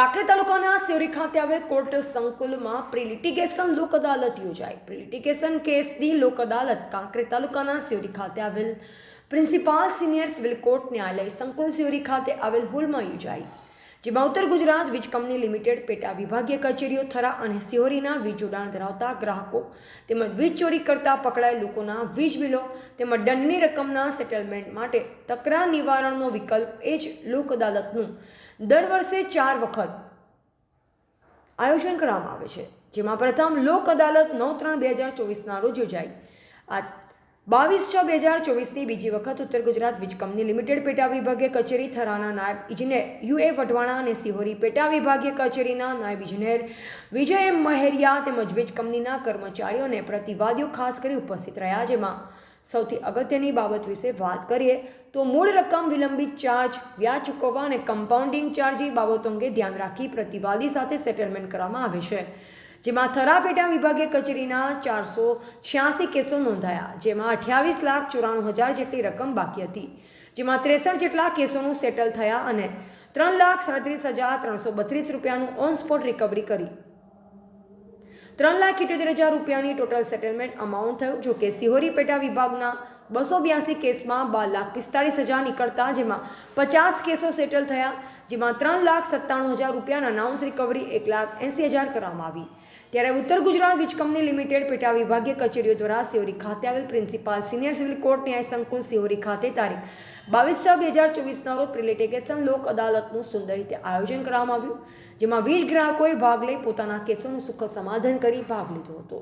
કાંકરેજ તાલુકાના સિવરી ખાતે આવેલ કોર્ટ સંકુલમાં પ્રિલિટિગેશન લોક અદાલત યોજાઈ. પ્રિલિટિગેશન કેસની લોક અદાલત કાંકરેજ તાલુકાના સિવરી ખાતે આવેલ પ્રિન્સિપાલ સિનિયર સિવિલ કોર્ટ ન્યાયાલય સંકુલ સિવરી ખાતે આવેલ હોલમાં યોજાઈ. જેમાં ઉત્તર ગુજરાત વીજ કંપની લિમિટેડ પેટા વિભાગીય કચેરીઓ, થરા અને સિહોરીના વીજ જોડાણ ધરાવતા ગ્રાહકો તેમજ વીજ ચોરી કરતા પકડાયેલ લોકોના વીજ બિલો તેમજ દંડની રકમના સેટલમેન્ટ માટે તકરાર નિવારણનો વિકલ્પ એ જ લોક અદાલતનું દર વર્ષે ચાર વખત આયોજન કરવામાં આવે છે, જેમાં પ્રથમ લોક અદાલત નવ ત્રણ બે હજાર ચોવીસના રોજ યોજાઈ. આ બાવીસ છ બે હજાર ચોવીસની બીજી વખત ઉત્તર ગુજરાત વીજ કંપની લિમિટેડ પેટા વિભાગીય કચેરી થરાના નાયબ ઇજનેર યુ એ વઢવાણા અને સિહોરી પેટા વિભાગીય કચેરીના નાયબ ઇજનેર વિજય એમ મહેરિયા તેમજ વીજ કંપનીના કર્મચારીઓ પ્રતિવાદીઓ ખાસ કરી ઉપસ્થિત રહ્યા. જેમાં સૌથી અગત્યની બાબત વિશે વાત કરીએ તો મૂળ રકમ વિલંબિત ચાર્જ, વ્યાજ ચૂકવવા અને કમ્પાઉન્ડિંગ ચાર્જ એ બાબતો અંગે ધ્યાન રાખી પ્રતિવાદી સાથે સેટલમેન્ટ કરવામાં આવે છે. જેમાં થરા પેટા વિભાગીય કચેરીના ચારસો છ્યાસી કેસો નોંધાયા, જેમાં અઠ્યાવીસ લાખ ચોરાણું હજાર જેટલી રકમ બાકી હતી, જેમાં ત્રેસઠ જેટલા કેસોનું સેટલ થયા અને ત્રણ લાખ સાડત્રીસ હજાર ત્રણસો બત્રીસ રૂપિયાનું ઓન સ્પોટ રિકવરી કરી. ત્રણ લાખ ઇઠ્યોતેર હજાર રૂપિયાની ટોટલ સેટલમેન્ટ અમાઉન્ટ થયું જો કે સિહોરી પેટા વિભાગના બસો બ્યાસી કેસમાં બાર લાખ પિસ્તાળીસ હજાર નીકળતા, જેમાં પચાસ કેસો સેટલ થયા, જેમાં ત્રણ લાખ સત્તાણું હજાર રૂપિયાના નાઉન્સ રિકવરી એક લાખ એંસી હજાર કરવામાં આવી. ત્યારે ઉત્તર ગુજરાત વીજ કંપની લિમિટેડ પેટા વિભાગીય કચેરીઓ દ્વારા સિયોરી ખાતે આવેલ પ્રિન્સિપાલ સિનિયર સિવિલ કોર્ટ ન્યાય સંકુલ સિયોરી ખાતે તારીખ બાવીસ છ બે હજાર ચોવીસના રોજ પ્રિલિટેગેશન લોક અદાલતનું સુંદર રીતે આયોજન કરવામાં આવ્યું, જેમાં વીજ ગ્રાહકોએ ભાગ લઈ પોતાના કેસોનું સુખ સમાધાન કરી ભાગ લીધો હતો.